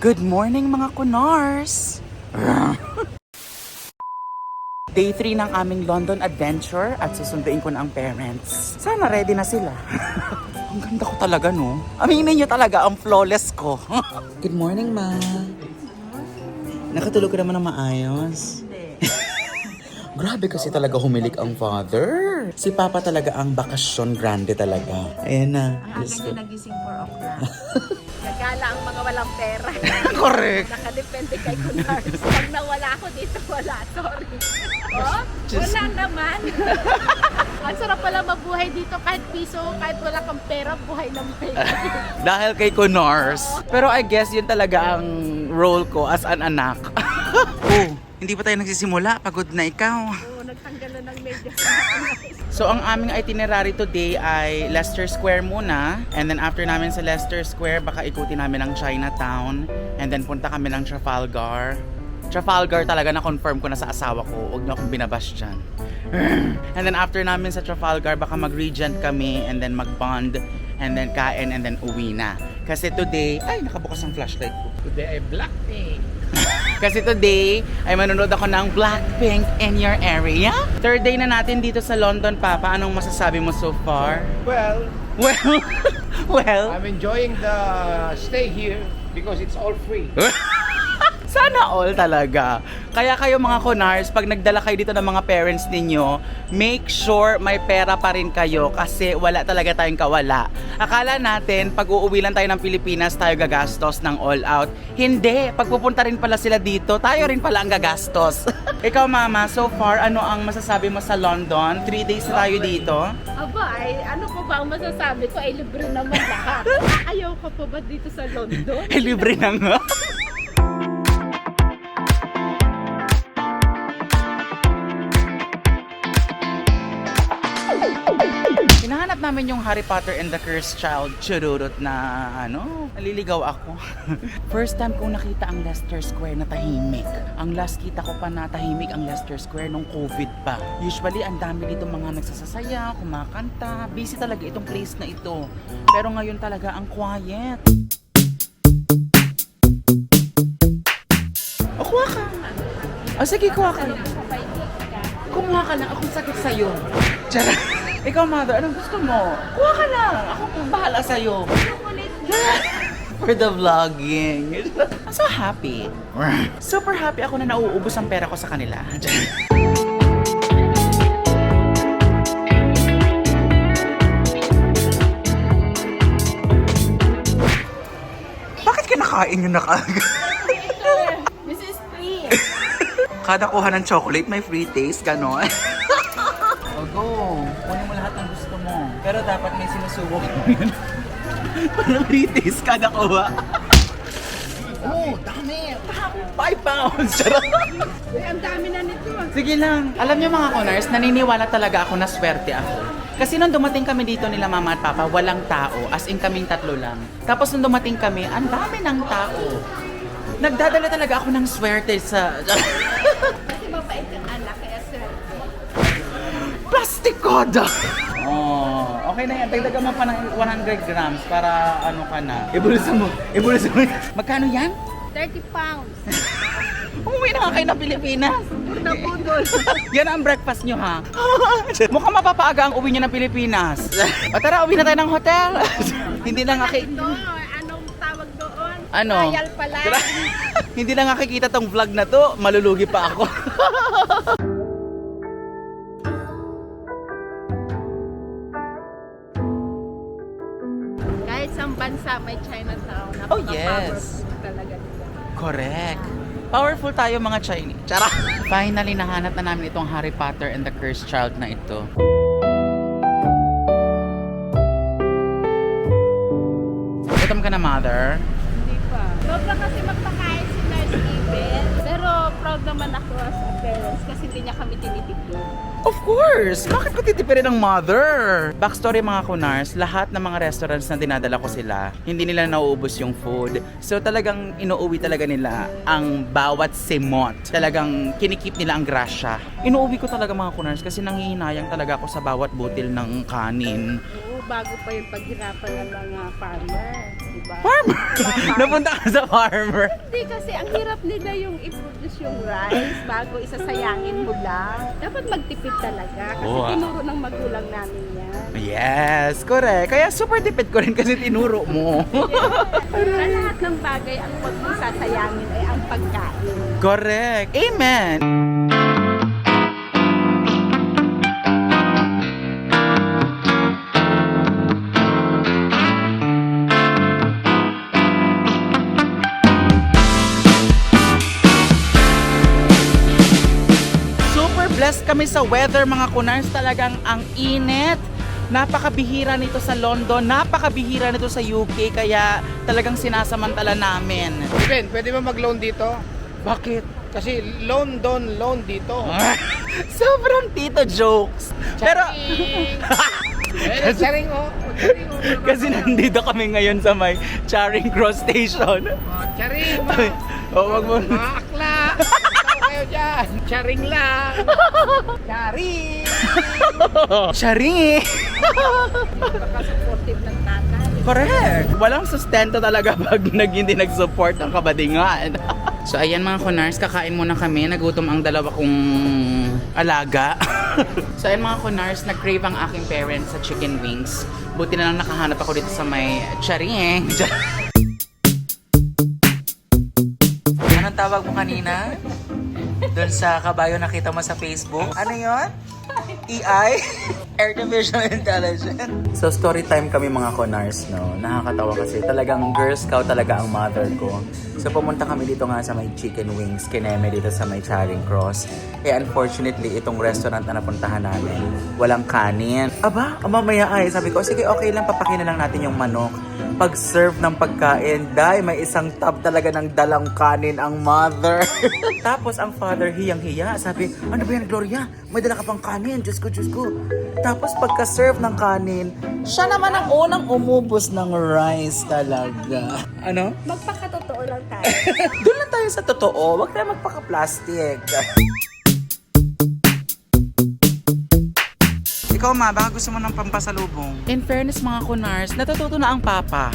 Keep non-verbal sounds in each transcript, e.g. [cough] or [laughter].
Good morning mga kunars! Day 3 ng aming London adventure at susunduin ko na ang parents. Sana ready na sila. [laughs] ang ganda ko talaga, no? Aminin niyo talaga ang flawless ko. [laughs] Good morning, ma. Nakatulog ka naman ng maayos? [laughs] Grabe kasi talaga humilik ang father. Si Papa talaga ang bakasyon grande talaga. Ayan na. Ang aga niya nagising 4 o'clock. Nagala ang mga walang pera. [laughs] Correct. Nakadepende kay Kunars. Pag nawala ako dito, wala. Sorry. Oh, wala naman. [laughs] ang sarap pala mabuhay dito kahit piso, kahit wala kang pera, buhay na buhay. [laughs] Dahil kay Connors. Pero I guess yun talaga ang role ko as an anak. oh, hindi pa tayo nagsisimula. Pagod na ikaw. Oo, nagtanggal na ng medyas. So ang aming itinerary today ay Leicester Square muna. And then after namin sa Leicester Square, baka ikutin namin ang Chinatown. And then punta kami ng Trafalgar. Trafalgar talaga na-confirm ko na sa asawa ko. Huwag na akong binabash dyan. [clears throat] and then after namin sa Trafalgar, baka mag-regent kami and then mag-bond and then kain and then uwi na. Kasi today, ay nakabukas ang flashlight ko. Today ay Blackpink. Kasi today ay manonood ako ng Blackpink in your area. Third day na natin dito sa London, Papa. Anong masasabi mo so far? Well, Well, [laughs] well, I'm enjoying the stay here because it's all free. [laughs] sana all talaga. Kaya kayo mga kunars, pag nagdala kayo dito ng mga parents ninyo, make sure may pera pa rin kayo kasi wala talaga tayong kawala. Akala natin, pag uuwi lang tayo ng Pilipinas, tayo gagastos ng all out. Hindi, pagpupunta rin pala sila dito, tayo rin pala ang gagastos. [laughs] Ikaw mama, so far, ano ang masasabi mo sa London? Three days na tayo dito. Aba, ay, ano ko ba ang masasabi ko? Ay, libre naman lahat. [laughs] Ayaw ka pa ba dito sa London? Eh, libre na nga. [laughs] namin yung Harry Potter and the Cursed Child chururot na ano, naliligaw ako. [laughs] First time kong nakita ang Leicester Square na tahimik. Ang last kita ko pa na tahimik ang Leicester Square nung COVID pa. Usually, ang dami dito mga nagsasasaya, kumakanta. Busy talaga itong place na ito. Pero ngayon talaga ang quiet. O, kuha ka. O, sige, kuha ka. Kumuha ka lang. Akong sakit sa'yo. Tara. Ikaw, mother, anong gusto mo? Kuha ka lang. Ako kung bahala sa'yo. [laughs] For the vlogging. I'm so happy. [laughs] Super happy ako na nauubos ang pera ko sa kanila. [laughs] Bakit kinakain yun na kaagad? This is free. Kada kuha ng chocolate, may free taste, gano'n. Pero dapat may sinusubok [laughs] yun. Parang free taste kada kuha. oh, dami. 5 pounds. Uy, ang dami na nito. Sige lang. Alam niyo mga kunars, naniniwala talaga ako na swerte ako. Kasi nung dumating kami dito nila mama at papa, walang tao. As in kaming tatlo lang. Tapos nung dumating kami, ang dami ng tao. Nagdadala talaga ako ng swerte sa... Kasi mabait ang anak, kaya sir. Plastikoda! Oh, okay na yan. Dagdagan mo pa ng 100 grams para ano ka na. Ibulusan mo. Ibulusan mo. Magkano yan? 30 pounds. Umuwi na nga kayo ng Pilipinas. Nabudol. [laughs] Yan ang breakfast nyo ha. Mukhang mapapaaga ang uwi nyo ng Pilipinas. O tara, uwi na tayo ng hotel. [laughs] Hindi na nga kay... Ito, anong tawag doon? Ano? Royal pala. [laughs] Hindi na nga kikita tong vlog na to. Malulugi pa ako. Bansa may Chinatown. Oh, yes. Napaka-powerful Talaga nila. Correct. Powerful tayo mga Chinese. Chara! [laughs] Finally, nahanap na namin itong Harry Potter and the Cursed Child na ito. Gutom ka na, mother? Hindi pa. Sobra kasi magpakain si Nurse Steven. Pero proud naman ako as parents kasi hindi niya kami tinitipid. Of course! Bakit ko titipirin ng mother? Backstory mga kunars, lahat ng mga restaurants na dinadala ko sila, hindi nila nauubos yung food. So talagang inuuwi talaga nila ang bawat simot. Talagang kinikip nila ang grasya. Inuuwi ko talaga mga kunars kasi nanghihinayang talaga ako sa bawat butil ng kanin. Bago pa yung paghirapan ng mga farmer. Diba? Farmer! [laughs] Napunta ka sa farmer. Hindi kasi ang hirap nila yung i-produce yung rice bago isasayangin mo lang. Dapat magtipid talaga kasi Oo, ah. tinuro ng magulang namin yan. Yes, correct. Kaya super tipid ko rin kasi tinuro mo. [laughs] Sa lahat ng bagay, ang huwag mong sasayangin ay ang pagkain. correct. Amen. Super blessed kami sa weather mga kunars. Talagang ang init. Napakabihira nito sa London, napakabihira nito sa UK, kaya talagang sinasamantala namin. Ben, pwede ba mag-loan dito? Bakit? Kasi loan doon, loan dito. [laughs] Sobrang tito jokes. Pero, [laughs] Eh, charing oh. Charing oh. kasi nandito kami ngayon sa may Charing Cross Station. Oh, charing mga, [laughs] oh, wag mo. mga akla. Kayo dyan. Charing lang. [laughs] Charing. Charing! [laughs] Napaka-supportive ng tatay. Correct! Walang sustento talaga pag nag, hindi nag-support ng kabadingan. [laughs] so ayan mga kunars, kakain muna kami. Nagutom ang dalawa kong alaga. so ayan mga kunars, nag-crave ang aking parents sa chicken wings. Buti na lang nakahanap ako dito sa may charing. Anong tawag mo kanina? Doon sa kabayo nakita mo sa Facebook? Ano yon? EI? [laughs] Artificial Intelligence. So story time kami mga Conars, no? Nakakatawa kasi talagang Girl Scout talaga ang mother ko. So pumunta kami dito nga sa may chicken wings, kineme dito sa may Charing Cross. Eh unfortunately, itong restaurant na napuntahan namin, walang kanin. Aba, mamaya ay, sabi ko, sige okay lang, papakin na lang natin yung manok. Pag-serve ng pagkain, dahil may isang tab talaga ng dalang kanin ang mother. [laughs] Tapos ang father hiyang-hiya, sabi, ano ba yan Gloria? May dala ka pang kanin, Diyos ko, Diyos ko. Tapos pagka-serve ng kanin, siya naman ang unang umubos ng rice talaga. Ano? Magpakatotoo lang tayo. [laughs] Doon lang tayo sa totoo, wag tayo magpaka-plastic. Ikaw ma, gusto mo ng pampasalubong? In fairness mga kunars, natututo na ang papa.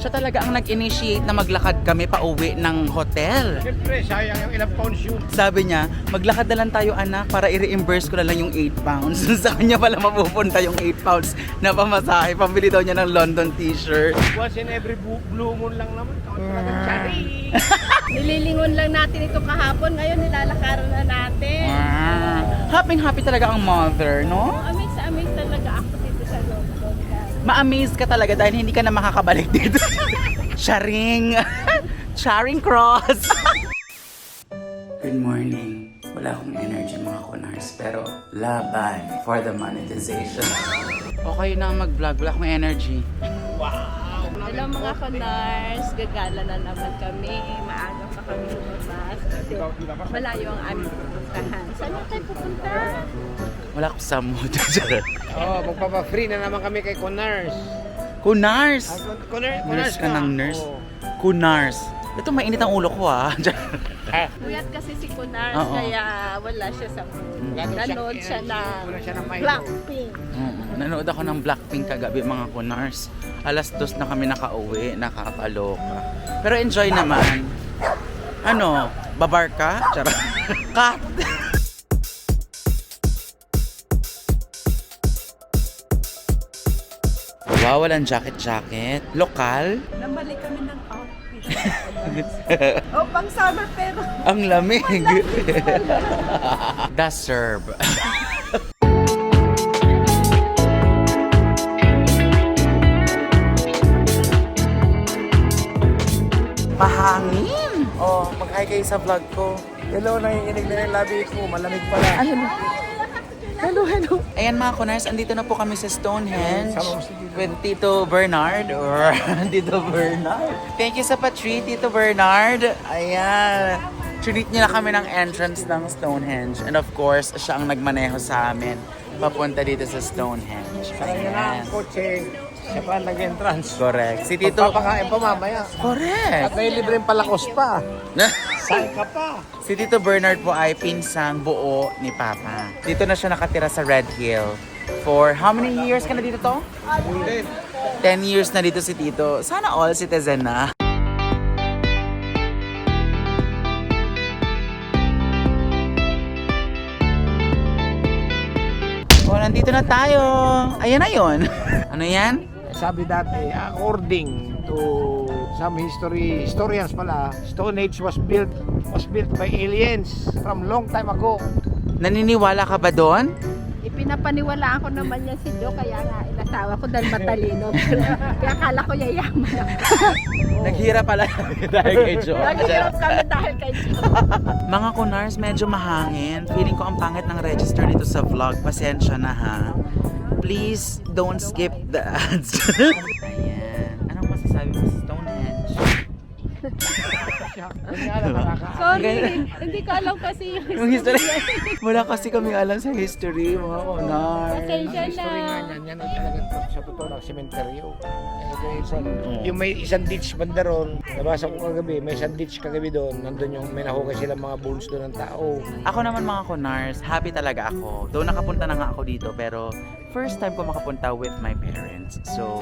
Siya talaga ang nag-initiate na maglakad kami pa uwi ng hotel. Siyempre, sayang yung ilang pounds yun. Sabi niya, maglakad na lang tayo anak para i-reimburse ko na lang yung 8 pounds. [laughs] sa kanya pala mapupunta yung 8 pounds na pamasahe. Pambili daw niya ng London t-shirt. Once in every blue moon lang naman. Talagang charing. [laughs] Nililingon lang natin ito kahapon, ngayon nilalakaran na natin. Ah, happy happy talaga ang mother, no? Amaze na amaze Ma-amaze ka talaga dahil hindi ka na makakabalik [laughs] dito. Charing! Charing Cross! Good morning. Wala akong energy mga kunars, pero laban for the monetization. okay na mag-vlog, wala akong energy. Hello mga kanars, gagala na naman kami. Maaga pa kami lumabas kasi malayo ang aming pupuntahan. Saan na tayo pupunta? Wala akong sa mood. [laughs] Oh, magpapa-free na naman kami kay Conars. Kunars! Ah, Con- Conars, Nurse ka ng nurse? Oo. Kunars. Ito mainit ang ulo ko ah. [laughs] Puyat kasi si Kunars, Oo. kaya wala siya sa mood. Lalo siya- Nanood siya ng Wala siya ng. Blackpink. Oo. Nanood ako ng Blackpink kagabi mga kunars. Alas dos na kami nakauwi, nakakaloka. Pero enjoy naman. Ano, babar ka? Charot. [laughs] Cut! Wow, walang jacket-jacket. Lokal? Namali kami ng outfit. [laughs] o, pang summer pero Ang lamig. [laughs] The serve. Mag-hi kayo sa vlog ko. Hello, nanginginig na yung labi ko. Malamig pala. Hello, hello. Ayan mga kunars, andito na po kami sa Stonehenge with Tito Bernard or [laughs] Tito Bernard. Thank you sa patreat, Tito Bernard. Ayan. Treat niya na kami ng entrance ng Stonehenge. And of course, siya ang nagmaneho sa amin papunta dito sa Stonehenge. Kaya na Ayan. Siya pa ang nag-entrance. Correct. Si Tito... Pagpapakain pa mamaya. At Correct. may libreng palakos pa. Saan ka pa? Si Tito Bernard po ay pinsang buo ni Papa. Dito na siya nakatira sa Red Hill. For how many years ka na dito to? 10 years na dito si Tito. Sana all citizen na. Oh, nandito na tayo. Ayan na yun. [laughs] ano yan? Sabi dati, according to some history, historians pala, Stone Age was built was built by aliens from long time ago. Naniniwala ka ba doon? Ipinapaniwalaan ko naman yan si Joe, kaya nga inasawa ko dahil matalino. [laughs] kaya akala ko yayaman [laughs] ako. Naghirap pala dahil kay Joe. Naghihirap kami dahil kay Joe. [laughs] Mga kunars, medyo mahangin. Feeling ko ang pangit ng register nito sa vlog. Pasensya na ha. Please don't skip the ads. [laughs] Ayan. Anong masasabi mo sa Stonehenge? Sorry, hindi ko alam kasi yung Yung history. [laughs] Wala kasi kami alam sa history, mga kunars. Pasensya history nga na. niyan, yan ang talagang sa totoo ng sementeryo. Yung may isang ditch banda ron, nabasa ko kagabi, may isang ditch kagabi doon, nandun yung may nahukay sila mga bones doon ng tao. Ako naman mga kunars, happy talaga ako. Though nakapunta na nga ako dito, pero first time ko makapunta with my parents. So,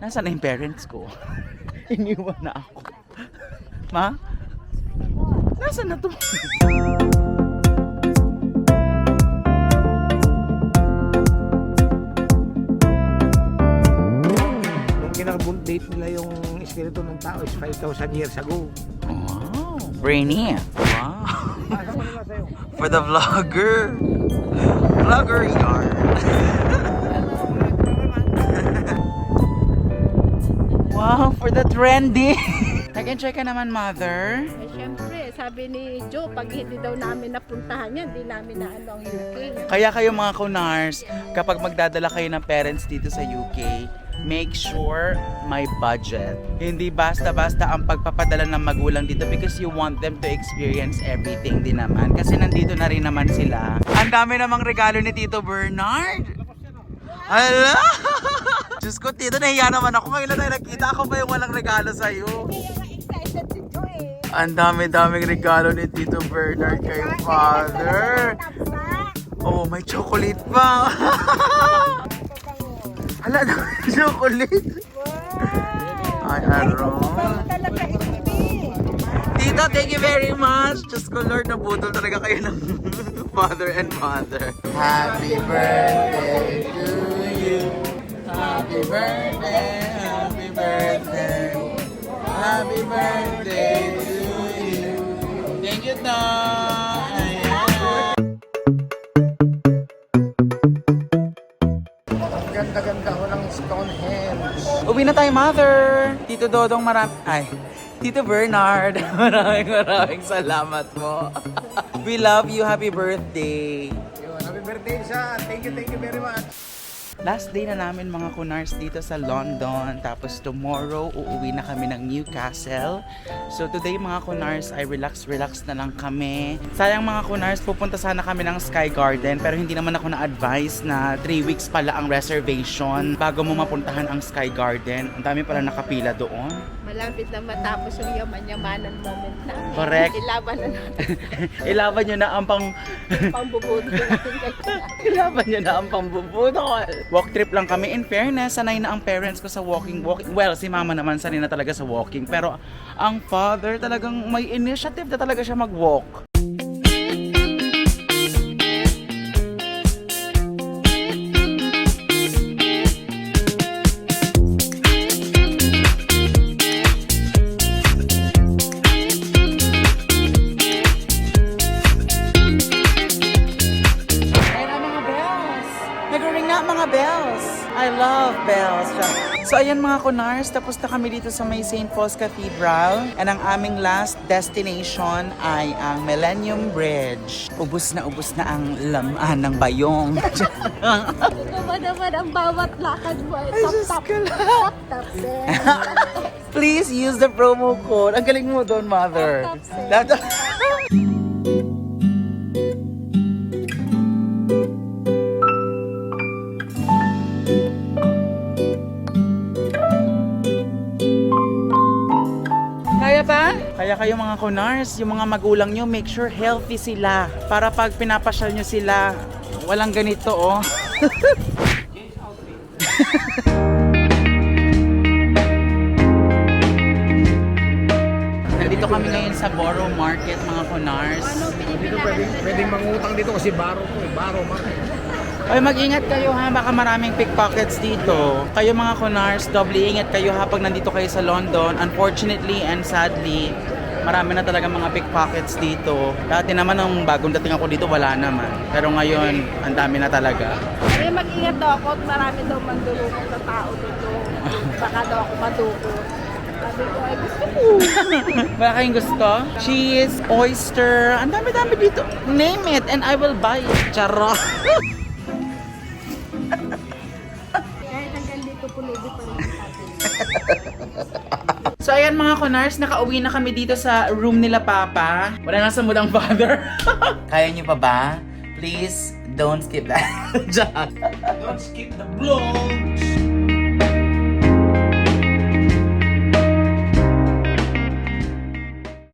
nasa na yung parents ko? [laughs] Iniwan na ako. Ma? Nasa na to? Nung kinarbon date nila yung espiritu ng tao is 5,000 years ago. Wow. Brainy. Wow. Sa'yo? For the vlogger. Vlogger yarn. [laughs] wow, for the trendy. [laughs] Nag-enjoy ka naman, mother. Eh, syempre, sabi ni Joe, pag hindi daw namin napuntahan yan, hindi namin na ano ang UK. Kaya kayo mga kunars, kapag magdadala kayo ng parents dito sa UK, make sure may budget. Hindi basta-basta ang pagpapadala ng magulang dito because you want them to experience everything din naman. Kasi nandito na rin naman sila. Ang dami namang regalo ni Tito Bernard. Ala! [laughs] Diyos ko, Tito, nahiya naman ako. Ngayon tayo nakita ako pa yung walang regalo sa'yo. Ang dami-daming regalo ni Tito Bernard kay Father. Oh, may chocolate pa. [laughs] Hala, may [laughs] chocolate. Ay, aron. Talaga. Tito, thank you very much. Diyos ko, Lord, nabutol talaga kayo ng [laughs] father and mother. Happy birthday to you. Happy birthday, happy birthday. Happy birthday to you. Thank you, Tom. Stonehenge. Uwi na tayo, mother. Tito Dodong, marami... Ay, Tito Bernard, [laughs] maraming maraming salamat mo. [laughs] We love you. Happy birthday. Yun, happy birthday sa Thank you, thank you very much. Last day na namin mga kunars dito sa London. Tapos tomorrow, uuwi na kami ng Newcastle. So today mga kunars ay relax-relax na lang kami. Sayang mga kunars, pupunta sana kami ng Sky Garden. Pero hindi naman ako na-advise na 3 weeks pala ang reservation bago mo mapuntahan ang Sky Garden. Ang dami pala nakapila doon. Malapit na matapos yung yaman-yamanan moment namin. Correct. Ilaban na natin [laughs] Ilaban nyo na ang pang... ang pambubuto natin [laughs] Ilaban nyo na ang pambubudol. Walk trip lang kami. In fairness, sanay na ang parents ko sa walking. walking. Well, si mama naman sanay na talaga sa walking. Pero ang father talagang may initiative na talaga siya mag-walk. Bells. So ayan mga kunars, tapos na kami dito sa may St. Paul's Cathedral. And ang aming last destination ay ang Millennium Bridge. Ubus na ubus na ang laman ng bayong. [laughs] Ba naman ang bawat lakad mo ay Ay, tap Diyos tap ko lang. tap tap sen. Please use the promo code. Ang galing mo doon, mother. Tap, [laughs] Kaya kayo mga kunars, yung mga magulang nyo, make sure healthy sila. Para pag pinapasyal nyo sila, Walang ganito, oh. [laughs] Nandito kami ngayon sa Boro Market, mga kunars. Dito pwedeng, pwedeng mangutang dito kasi baro to eh. Baro man. Ay, mag-ingat kayo ha, baka maraming pickpockets dito. Kayo mga kunars, doble ingat kayo ha pag nandito kayo sa London. Unfortunately and sadly, marami na talaga mga pickpockets dito. Dati naman nung bagong dating ako dito, wala naman. Pero ngayon, ang dami na talaga. Kaya mag-ingat daw ako at marami daw mandulukong na tao dito. Baka daw ako madukot. Sabi ko, ay gusto ko. [laughs] Kayong gusto? Cheese, oyster, ang dami-dami dito. Name it and I will buy it. Charo. [laughs] So ayan mga kunars, nakauwi na kami dito sa room nila Papa. Wala na sa mood ang father. [laughs] Kaya niyo pa ba? Please, don't skip that. [laughs] Don't skip the vlog.